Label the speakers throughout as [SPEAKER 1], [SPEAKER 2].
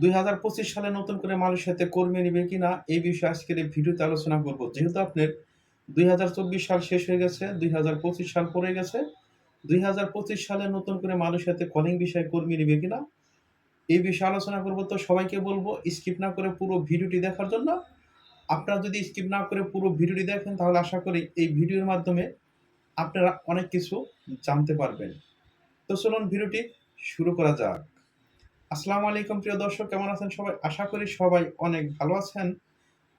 [SPEAKER 1] দুই হাজার পঁচিশ সালে নতুন করে মালয়েশিয়াতে কর্মী নেবে কিনা এই বিষয়ে আজকের এই ভিডিওতে আলোচনা করব। যেহেতু আপনার দুই হাজার চব্বিশ সাল শেষ হয়ে গেছে, দুই হাজার পঁচিশ সাল পড়ে গেছে, দুই হাজার পঁচিশ সালে নতুন করে মালয়েশিয়াতে কলিং বিষয়ে কর্মী নেবে কিনা এই বিষয়ে আলোচনা করব। তো সবাইকে বলব স্কিপ না করে পুরো ভিডিওটি দেখার জন্য আপনারা যদি স্কিপ না করে পুরো ভিডিওটি দেখেন, তাহলে আশা করি এই ভিডিওর মাধ্যমে আপনারা অনেক কিছু জানতে পারবেন। তো চলুন ভিডিওটি শুরু করা যাক। আসসালামু আলাইকুম, প্রিয় দর্শক, কেমন আছেন সবাই? আশা করি সবাই অনেক ভালো আছেন।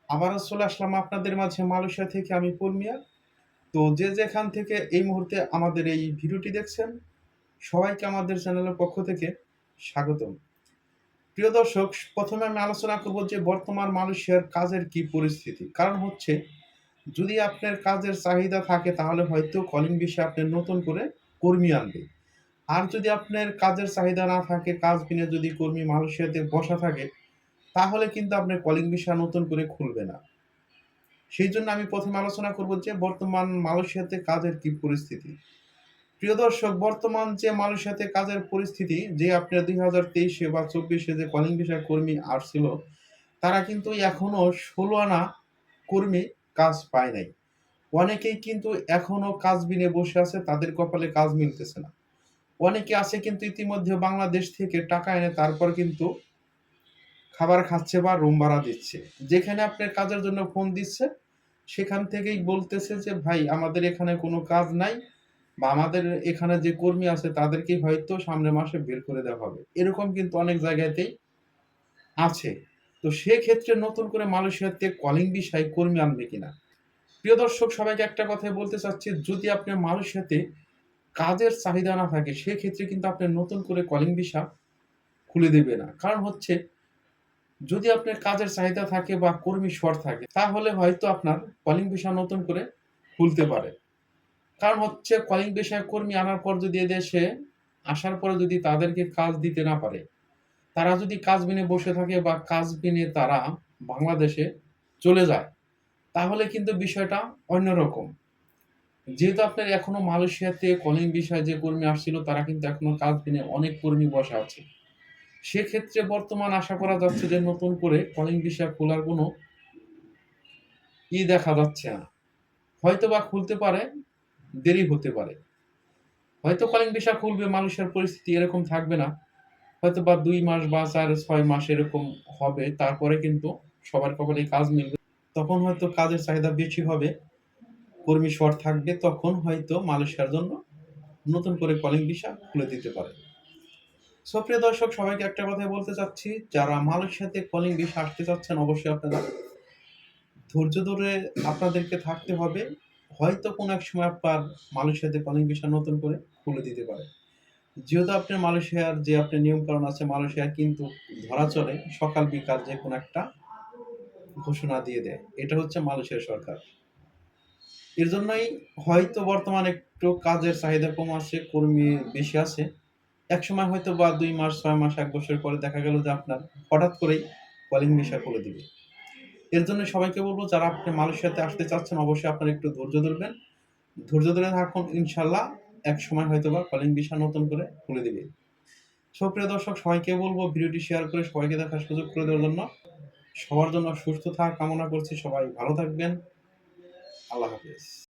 [SPEAKER 1] আবারও চলে আসলাম আপনাদের মাঝে মালয়েশিয়া থেকে আমি পূর্ণিয়া। তো যে যেখান থেকে এই মুহূর্তে আমাদের এই ভিডিওটি দেখছেন, সবাইকে আমাদের চ্যানেলের পক্ষ থেকে স্বাগতম। প্রিয় দর্শক, প্রথমে আমি আলোচনা করব যে বর্তমান মালয়েশিয়ার কাজের কি পরিস্থিতি। কারণ হচ্ছে, যদি আপনার কাজের চাহিদা থাকে, তাহলে হয়তো কলিং বিষয়ে আপনি নতুন করে কর্মী আনবে আর যদি আপনার কাজের চাহিদা না থাকে, কাজ বিনে যদি কর্মী মালয়েশিয়াতে বসা থাকে, তাহলে কিন্তু আপনার কলিং বিষয় নতুন করে খুলবে না। সেই জন্য আমি প্রথমে আলোচনা করব যে বর্তমান মালয়েশিয়াতে কাজের কি পরিস্থিতি। প্রিয় দর্শক, বর্তমান যে মালয়েশিয়াতে কাজের পরিস্থিতি, যে আপনার দুই হাজার তেইশে বা চব্বিশে যে কলিং বিষয় কর্মী আসছিল, তারা কিন্তু এখনও ষোলো আনা কর্মী কাজ পায় নাই। অনেকেই কিন্তু এখনও কাজ বিনে বসে আছে, তাদের কপালে কাজ মিলতেছে না। অনেকে আছে কিন্তু ইতিমধ্যে বাংলাদেশ থেকে টাকা এনে তারপর কিন্তু খাবার খাচ্ছে বা রুম ভাড়া দিচ্ছে। যেখানে আপনার কাজের জন্য ফোন দিচ্ছে, সেখান থেকেই বলতেছে যে, ভাই, আমাদের এখানে কোনো কাজ নাই বা আমাদের এখানে যে কর্মী আছে, তাদেরকেই হয়তো সামনের মাসে বের করে দেওয়া হবে। এরকম কিন্তু অনেক জায়গাতেই আছে। তো সেক্ষেত্রে নতুন করে মালয়েশিয়াতে কলিং বিষয় কর্মী আনবে কিনা? প্রিয় দর্শক, সবাইকে একটা কথাই বলতে চাচ্ছি, যদি আপনি মালয়েশিয়াতে কাজের চাহিদা না থাকে, সেক্ষেত্রে কিন্তু আপনি নতুন করে কলিং ভিসা খুলে দেবে না। কারণ হচ্ছে, যদি আপনার কাজের চাহিদা থাকে বা কর্মী শর্ট থাকে, তাহলে হয়তো আপনার কলিং ভিসা নতুন করে খুলতে পারে। কারণ হচ্ছে কলিং পেশায় কর্মী আনার পর যদি এদেশে আসার পরে যদি তাদেরকে কাজ দিতে না পারে, তারা যদি কাজ বিনে বসে থাকে বা কাজ বিনে তারা বাংলাদেশে চলে যায়, তাহলে কিন্তু বিষয়টা অন্যরকম। যেহেতু আপনার এখনও মালয়েশিয়াতে কলিং বিষয়ে যে কর্মী আসছিল, তারা কিন্তু এখনও কাজ বিনে অনেক কর্মী বসে আছে। সেক্ষেত্রে বর্তমান আশা করা যাচ্ছে যে নতুন করে কলিং বিষয় খোলার কোনো ই দেখা যাচ্ছে না। হয়তো বা খুলতে পারে, দেরি হতে পারে। হয়তো কলিং ভিসা খুলবে মানুষের পরিস্থিতি এরকম থাকবে না। হয়তো বা দুই মাস বা চার, ছয় মাস এরকম হবে, তারপরে কিন্তু সবার কপালে কাজ মিলবে। তখন হয়তো কাজের চাহিদা বেশি হবে। কর্মী শর্ট থাকবে, তখন হয়তো মালয়েশিয়ার জন্য নতুন করে কলিং ভিসা খুলে দিতে পারে। সুপ্রিয় দর্শক, সবাইকে একটা কথাই বলতে চাচ্ছি, যারা মালয়েশিয়াতে কলিং ভিসা আসতে চাচ্ছেন, অবশ্যই আপনারা ধৈর্য ধরে আপনাদেরকে থাকতে হবে। হয়তো কোনো এক সময় আপনার মালয়েশিয়াতে কলিং ভিসা নতুন করে খুলে দিতে পারে। যেহেতু আপনার মালয়েশিয়ার যে আপনার নিয়মকানুন আছে মালয়েশিয়ার কিন্তু ধরা চলে, সকাল বিকাল যে কোনো একটা ঘোষণা দিয়ে দেয়। এটা হচ্ছে মালয়েশিয়ার সরকার। এর জন্যই হয়তো বর্তমানে একটু কাজের চাহিদা কম আছে, কর্মী বেশি আছে। এক সময় হয়তো বা দুই মাস, ছয় মাস, এক বছর পরে দেখা গেল যে আপনার হঠাৎ করেই কলিং ভিসা খুলে দিবে। এর জন্য সবাইকে বলব, যারা আপনি মালয়েশিয়াতে আসতে চাচ্ছেন, অবশ্যই আপনারা একটু ধৈর্য ধরবেন। ধৈর্য ধরে থাকুন ইনশাল্লাহ এক সময় হয়তো বা কলিং ভিসা নতুন করে খুলে দিবে। সুপ্রিয় দর্শক, সবাইকে বলব, ভিডিওটি শেয়ার করে সবাইকে দেখার সুযোগ করে দেওয়ার জন্য সবার জন্য সুস্থ থাকা, কামনা করছি, সবাই ভালো থাকবেন। আল্লাহ হাফিজ।